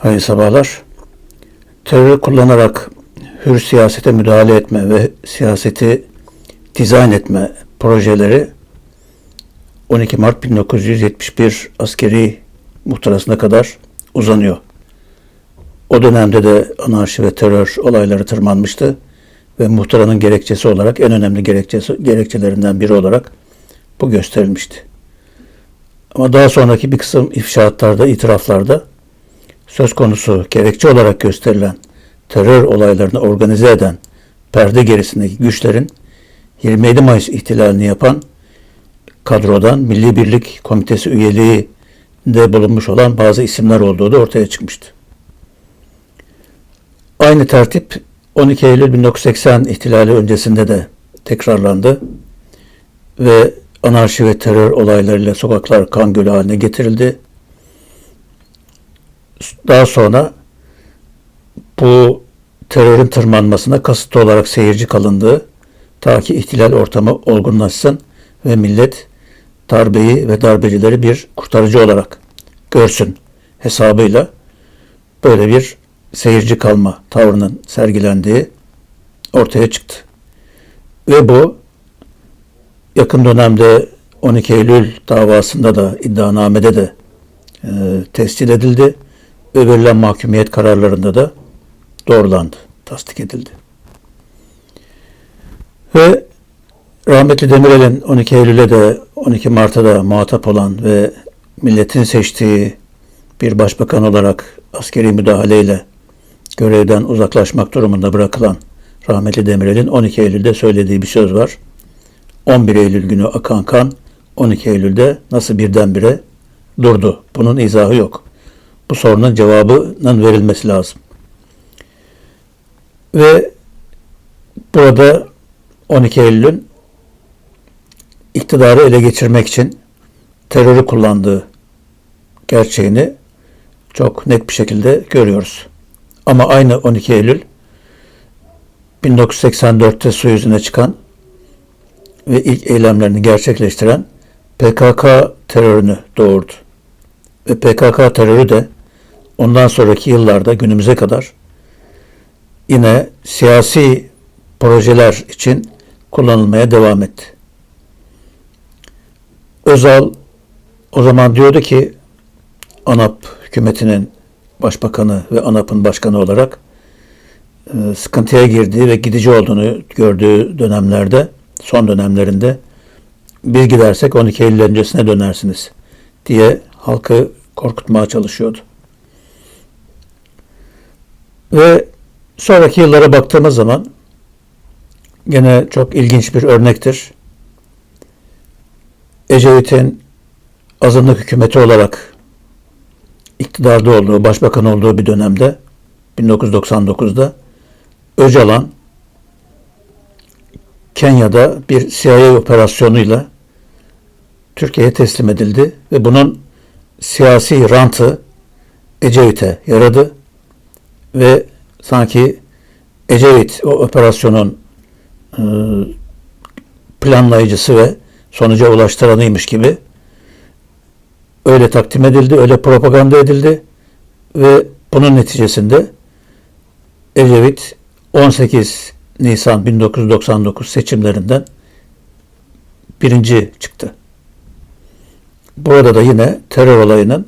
Hayırlı sabahlar. Terörü kullanarak hür siyasete müdahale etme ve siyaseti dizayn etme projeleri 12 Mart 1971 askeri muhtırasına kadar uzanıyor. O dönemde de anarşi ve terör olayları tırmanmıştı ve muhtıranın gerekçesi olarak en önemli gerekçesi, gerekçelerinden biri olarak bu gösterilmişti. Ama daha sonraki bir kısım ifşaatlarda, itiraflarda söz konusu gerekçe olarak gösterilen terör olaylarını organize eden perde gerisindeki güçlerin 27 Mayıs ihtilalini yapan kadrodan Milli Birlik Komitesi üyeliği de bulunmuş olan bazı isimler olduğu da ortaya çıkmıştı. Aynı tertip 12 Eylül 1980 ihtilali öncesinde de tekrarlandı ve anarşi ve terör olaylarıyla sokaklar kan gölü haline getirildi. Daha sonra bu terörün tırmanmasına kasıtlı olarak seyirci kalındığı ta ki ihtilal ortamı olgunlaşsın ve millet darbeyi ve darbecileri bir kurtarıcı olarak görsün hesabıyla böyle bir seyirci kalma tavrının sergilendiği ortaya çıktı. Ve bu yakın dönemde 12 Eylül davasında da iddianamede de e, tescil edildi ve mahkumiyet kararlarında da doğrulandı, tasdik edildi. Ve rahmetli Demirel'in 12 Eylül'e de 12 Mart'a da muhatap olan ve milletin seçtiği bir başbakan olarak askeri müdahaleyle görevden uzaklaşmak durumunda bırakılan rahmetli Demirel'in 12 Eylül'de söylediği bir söz var. 11 Eylül günü akan kan 12 Eylül'de nasıl birdenbire durdu? Bunun izahı yok. Bu sorunun cevabının verilmesi lazım. Ve burada 12 Eylül'ün iktidarı ele geçirmek için terörü kullandığı gerçeğini çok net bir şekilde görüyoruz. Ama aynı 12 Eylül 1984'te su yüzüne çıkan ve ilk eylemlerini gerçekleştiren PKK terörünü doğurdu. Ve PKK terörü de ondan sonraki yıllarda günümüze kadar yine siyasi projeler için kullanılmaya devam etti. Özal o zaman diyordu ki ANAP hükümetinin başbakanı ve ANAP'ın başkanı olarak e, sıkıntıya girdiği ve gidici olduğunu gördüğü dönemlerde, son dönemlerinde biz gidersek 12 Eylül öncesine dönersiniz diye halkı korkutmaya çalışıyordu. Ve sonraki yıllara baktığımız zaman gene çok ilginç bir örnektir. Ecevit'in azınlık hükümeti olarak iktidarda olduğu, başbakan olduğu bir dönemde 1999'da Öcalan Kenya'da bir CIA operasyonuyla Türkiye'ye teslim edildi ve bunun siyasi rantı Ecevit'e yaradı ve sanki Ecevit o operasyonun e, planlayıcısı ve sonuca ulaştıranıymış gibi öyle takdim edildi, öyle propaganda edildi ve bunun neticesinde Ecevit 18 Nisan 1999 seçimlerinden birinci çıktı. Burada da yine terör olayının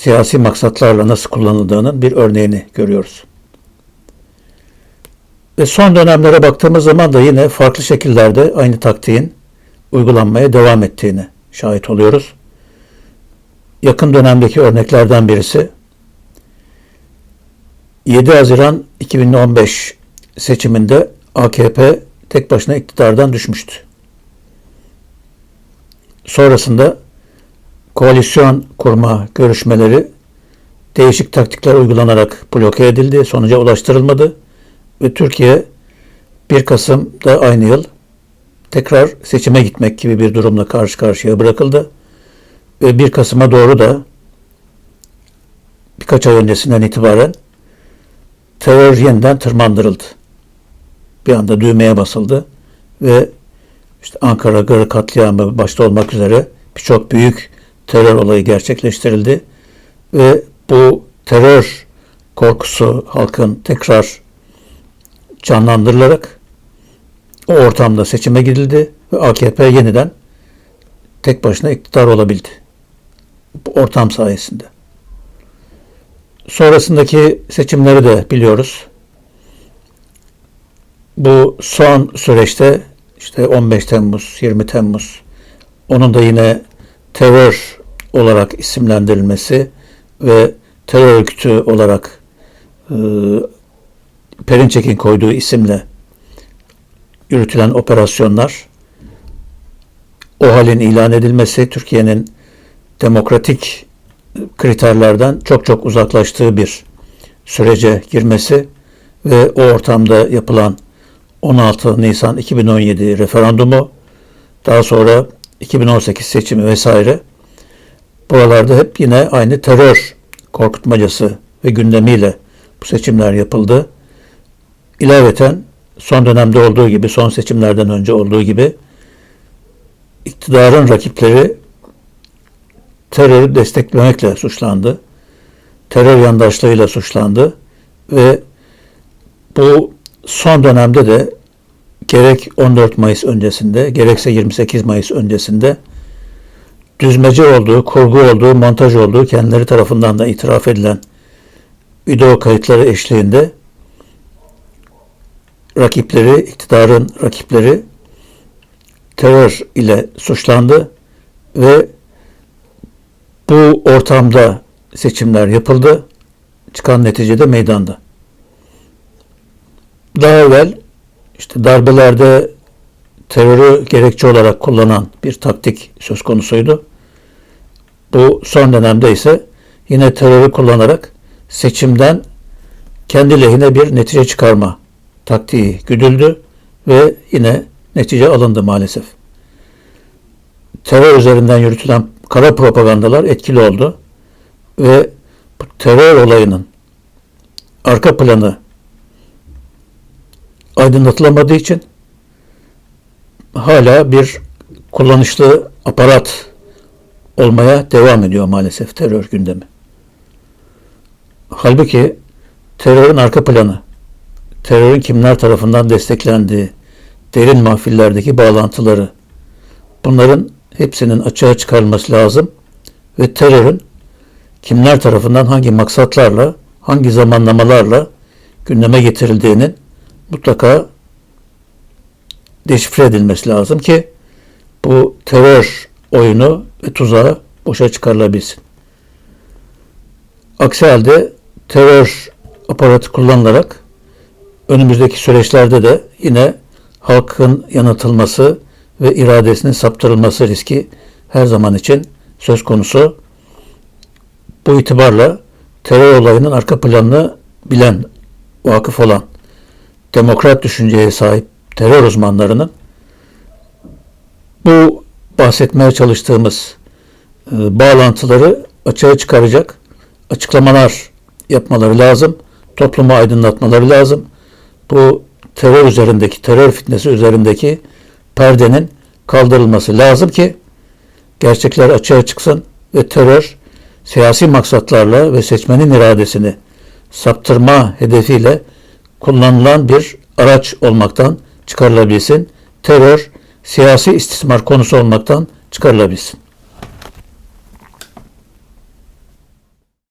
siyasi maksatlarla nasıl kullanıldığının bir örneğini görüyoruz. Ve son dönemlere baktığımız zaman da yine farklı şekillerde aynı taktiğin uygulanmaya devam ettiğini şahit oluyoruz. Yakın dönemdeki örneklerden birisi 7 Haziran 2015 seçiminde AKP tek başına iktidardan düşmüştü. Sonrasında koalisyon kurma görüşmeleri değişik taktikler uygulanarak bloke edildi, sonuca ulaştırılmadı ve Türkiye 1 Kasım'da aynı yıl tekrar seçime gitmek gibi bir durumla karşı karşıya bırakıldı. Ve 1 Kasım'a doğru da birkaç ay öncesinden itibaren terör yeniden tırmandırıldı. Bir anda düğmeye basıldı ve işte Ankara Garı katliamı başta olmak üzere birçok büyük terör olayı gerçekleştirildi ve bu terör korkusu halkın tekrar canlandırılarak o ortamda seçime gidildi ve AKP yeniden tek başına iktidar olabildi. Bu ortam sayesinde. Sonrasındaki seçimleri de biliyoruz. Bu son süreçte işte 15 Temmuz, 20 Temmuz onun da yine terör olarak isimlendirilmesi ve terör örgütü olarak e, Perinçek'in koyduğu isimle yürütülen operasyonlar o halin ilan edilmesi Türkiye'nin demokratik kriterlerden çok çok uzaklaştığı bir sürece girmesi ve o ortamda yapılan 16 Nisan 2017 referandumu daha sonra 2018 seçimi vesaire buralarda hep yine aynı terör korkutmacası ve gündemiyle bu seçimler yapıldı. İlaveten son dönemde olduğu gibi, son seçimlerden önce olduğu gibi iktidarın rakipleri terörü desteklemekle suçlandı. Terör yandaşlığıyla suçlandı ve bu son dönemde de gerek 14 Mayıs öncesinde gerekse 28 Mayıs öncesinde düzmece olduğu, kurgu olduğu, montaj olduğu kendileri tarafından da itiraf edilen video kayıtları eşliğinde rakipleri, iktidarın rakipleri terör ile suçlandı ve bu ortamda seçimler yapıldı. Çıkan neticede meydanda. Daha evvel işte darbelerde terörü gerekçe olarak kullanan bir taktik söz konusuydu. Bu son dönemde ise yine terörü kullanarak seçimden kendi lehine bir netice çıkarma taktiği güdüldü ve yine netice alındı maalesef. Terör üzerinden yürütülen kara propagandalar etkili oldu ve terör olayının arka planı aydınlatılamadığı için hala bir kullanışlı aparat olmaya devam ediyor maalesef terör gündemi. Halbuki terörün arka planı, terörün kimler tarafından desteklendiği, derin mahfillerdeki bağlantıları, bunların hepsinin açığa çıkarılması lazım ve terörün kimler tarafından hangi maksatlarla, hangi zamanlamalarla gündeme getirildiğinin mutlaka deşifre edilmesi lazım ki bu terör oyunu ve tuzağı boşa çıkarılabilsin. Aksi halde terör aparatı kullanılarak önümüzdeki süreçlerde de yine halkın yanıtılması ve iradesinin saptırılması riski her zaman için söz konusu. Bu itibarla terör olayının arka planını bilen, vakıf olan, demokrat düşünceye sahip terör uzmanlarının bu bahsetmeye çalıştığımız e, bağlantıları açığa çıkaracak açıklamalar yapmaları lazım. Toplumu aydınlatmaları lazım. Bu terör üzerindeki, terör fitnesi üzerindeki perdenin kaldırılması lazım ki gerçekler açığa çıksın ve terör siyasi maksatlarla ve seçmenin iradesini saptırma hedefiyle kullanılan bir araç olmaktan çıkarılabilsin. Terör siyasi istismar konusu olmaktan çıkarılabilsin.